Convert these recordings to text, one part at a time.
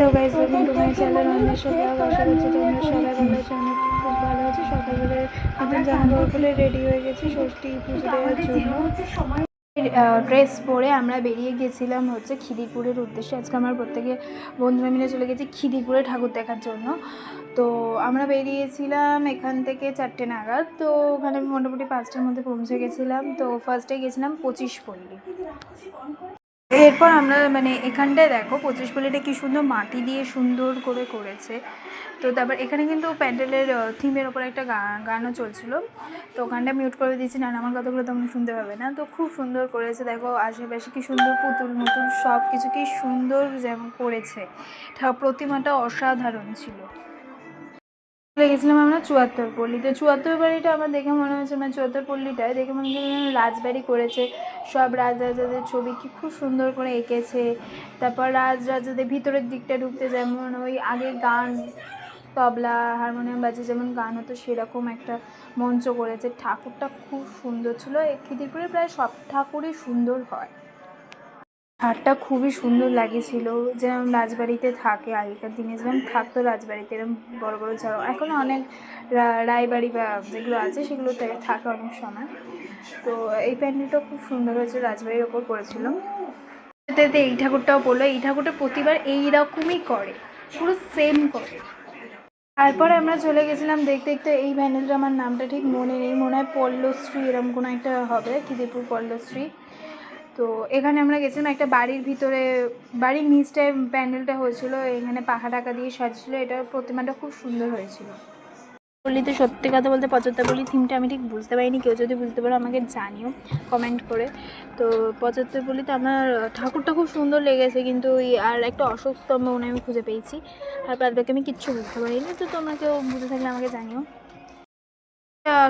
Hello guys welcome to my channel Anweshan blog আশা করছি তোমরা সবাই ভালো আছো, আমি খুব ভালো আছি। সকালবেলা নতুন জামা কাপড় খুলে রেডি হয়ে গেছি ষষ্ঠী পুজো দেওয়ার জন্য। ড্রেস পরে আমরা বেরিয়ে গেছিলাম হচ্ছে খিদিপুরের উদ্দেশ্যে। আজকে আমার প্রত্যেকে বন্ধুরা মিলে চলে গেছি খিদিরপুরে ঠাকুর দেখার জন্য। তো আমরা বেরিয়েছিলাম এখান থেকে চারটে নাগাদ। তো ওখানে আমি মোটামুটি পাঁচটার মধ্যে পৌঁছে গেছিলাম। তো ফার্স্টে গেছিলাম পঁচিশ পল্লী। এরপর আমরা মানে এখানটায় দেখো, পঁচিশ পল্লিটা কি সুন্দর মাটি দিয়ে সুন্দর করে করেছে। তো তারপর এখানে কিন্তু প্যান্ডেলের থিমের ওপর একটা গানও চলছিল। তো ওখানটা মিউট করে দিয়েছি, না আমার কথাগুলো তোমরা শুনতে পাবে না। তো খুব সুন্দর করেছে, দেখো, আশেপাশে কি সুন্দর পুতুল মুতুল সব কিছু কি সুন্দর যেমন করেছে। প্রতিমাটা অসাধারণ ছিল। চলে গেছিলাম আমরা চুয়াত্তর পল্লীতে চুয়াত্তর বাড়িটা আমার দেখে মনে হচ্ছে মানে চুয়াত্তর পল্লীটায় দেখে মনে হচ্ছে রাজবাড়ি করেছে। সব রাজরাজাদের ছবি কি খুব সুন্দর করে এঁকেছে। তারপর রাজরাজাদের ভিতরের দিকটা ঢুকতে যেমন ওই আগে গান, তবলা, হারমোনিয়াম বাজে যেমন গান হতো, সেরকম একটা মঞ্চ করেছে। ঠাকুরটা খুব সুন্দর ছিল। খিদিরপুরে প্রায় সব ঠাকুরই সুন্দর হয়। হারটা খুবই সুন্দর লাগেছিল যেরকম রাজবাড়িতে থাকে আগেকার দিনে যেরকম থাকতো রাজবাড়িতে এরকম বড় বড় ঝাড়। এখনও অনেক রায়বাড়ি বা যেগুলো আছে সেগুলোতে থাকে অনেক সময়। তো এই প্যান্ডেলটা খুব সুন্দর হয়েছে, রাজবাড়ির ওপর এতে এই ঠাকুরটাও পড়ল এই ঠাকুরটা প্রতিবার এইরকমই করে, পুরো সেম করে। তারপরে আমরা চলে গেছিলাম দেখতে দেখতে, এই প্যান্ডেলটা আমার নামটা ঠিক মনে নেই, মনে হয় পল্লশ্রী এরকম কোনো একটা হবে, খিদিরপুর পল্লশ্রী। তো এখানে আমরা গেছিলাম একটা বাড়ির ভিতরে, বাড়ির নিচটায় প্যান্ডেলটা হয়েছিল, এখানে পাখা টাকা দিয়ে সাজছিল, এটা প্রতিমাটা খুব সুন্দর হয়েছিল। পল্লীতে সত্যি কথা বলতে পঁচাত্তর পল্লী থিমটা আমি ঠিক বুঝতে পারিনি, কেউ যদি বুঝতে পারো আমাকে জানিও কমেন্ট করে। তো পঁচাত্তর পল্লীতে আমার ঠাকুরটা খুব সুন্দর লেগেছে, কিন্তু ওই আর একটা অশোক স্তম্ভ মনে আমি খুঁজে পেয়েছি। আর বাদ আমি কিচ্ছু বুঝতে পারিনি, তো তোমরা কেউ বুঝে থাকলে আমাকে জানিও।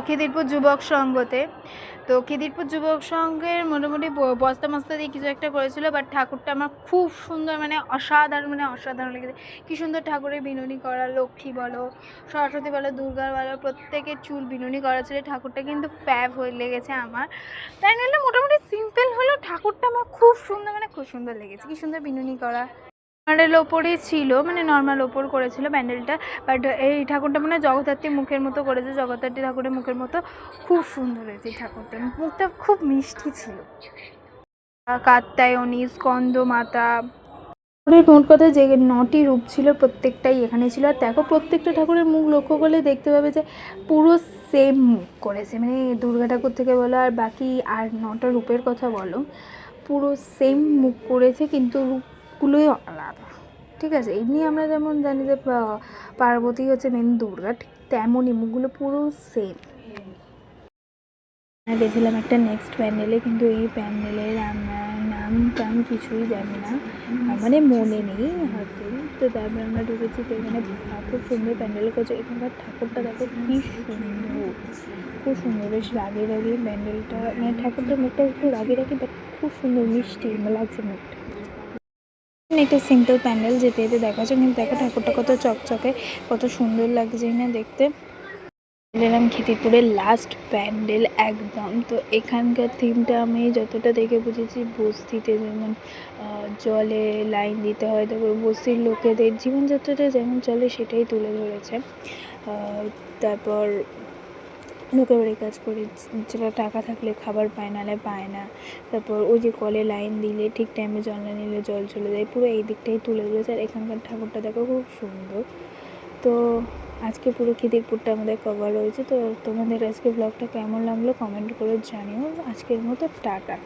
খিদিরপুর যুবক সংঘতে। তো খিদিরপুর যুবক সংঘের মোটামুটি বস্তা মস্তা দিয়ে কিছু একটা করেছিল বাট ঠাকুরটা আমার খুব সুন্দর মানে অসাধারণ মানে অসাধারণ লেগেছে। কী সুন্দর ঠাকুরের বিনুনি করা, লক্ষ্মী বলো, সরস্বতী বলো, দুর্গা বলো, প্রত্যেকের চুল বিনুনি করা ছিল। ঠাকুরটা কিন্তু ফ্যাব হয়ে লেগেছে আমার। তাই নাহলে মোটামুটি সিম্পল হলেও ঠাকুরটা আমার খুব সুন্দর মানে খুব সুন্দর লেগেছে। কী সুন্দর বিনুনি করা। নর্মালের ওপরই ছিল মানে নর্মাল ওপর করেছিল প্যান্ডেলটা বাট এই ঠাকুরটা মানে জগদ্ধাত্রী মুখের মতো করেছে, জগদ্ধাত্রী ঠাকুরের মুখের মতো খুব সুন্দর হয়েছে এই ঠাকুরটা, মুখটা খুব মিষ্টি ছিল। কাত্তায়নী স্কন্দ মাতা ঠাকুরের মোট কথা যে নটি রূপ ছিল প্রত্যেকটাই এখানে ছিল, আর দেখো প্রত্যেকটা ঠাকুরের মুখ লক্ষ্য করলে দেখতে পাবে যে পুরো সেম মুখ করেছে মানে দুর্গা ঠাকুর থেকে বলো আর বাকি আর নটা রূপের কথা বলো, পুরো সেম মুখ করেছে, কিন্তু রূপগুলোই আলাদা। ঠিক আছে? এমনি আমরা যেমন জানি যে পার্বতী হচ্ছে মেন দুর্গা, ঠিক তেমনই মুখগুলো পুরো সেম গেছিলাম একটা নেক্সট প্যান্ডেলে, কিন্তু এই প্যান্ডেলের আমরা নাম টাম কিছুই জানি না। মানে মনে নেই হয়তো তো তারপর আমরা ঢুকেছি তো এখানে খুব সুন্দর প্যান্ডেল করছে। এখানকার ঠাকুরটা দেখো কি সুন্দর, খুব সুন্দর। বেশ রাগে রাগে প্যান্ডেলটা মানে ঠাকুরটার মুখটা একটু রাগে রাগে বাট খুব সুন্দর, মিষ্টি লাগছে মুখটা। একটা সিম্পল প্যান্ডেল যেতে যেতে দেখা যাচ্ছে কিন্তু দেখো ঠাকুরটা কত চকচকে, কত সুন্দর লাগছে না দেখতে। এলাম খিদিরপুরের লাস্ট প্যান্ডেল একদম। তো এখানকার থিমটা আমি যতটা দেখে বুঝেছি, বস্তিতে যেমন জলে লাইন দিতে হয়, তারপর বস্তির লোকেদের জীবনযাত্রাটা যেমন চলে, সেটাই তুলে ধরেছে। তারপর লোকের বাড়ি কাজ করে। যেটা টাকা থাকলে খাবার পায়, নাহলে পায় না। তারপর ওই যে কলে লাইন দিলে, ঠিক টাইমে জল না নিলে জল চলে যায়। পুরো এই দিকটাই তুলে ধরেছে। আর এখানকার ঠাকুরটা দেখো খুব সুন্দর। তো আজকে পুরো খিদিরপুরটা আমাদের কভার হয়েছে। তো তোমাদের আজকে ব্লগটা কেমন লাগল কমেন্ট করে জানিও। আজকের মতো টাটা।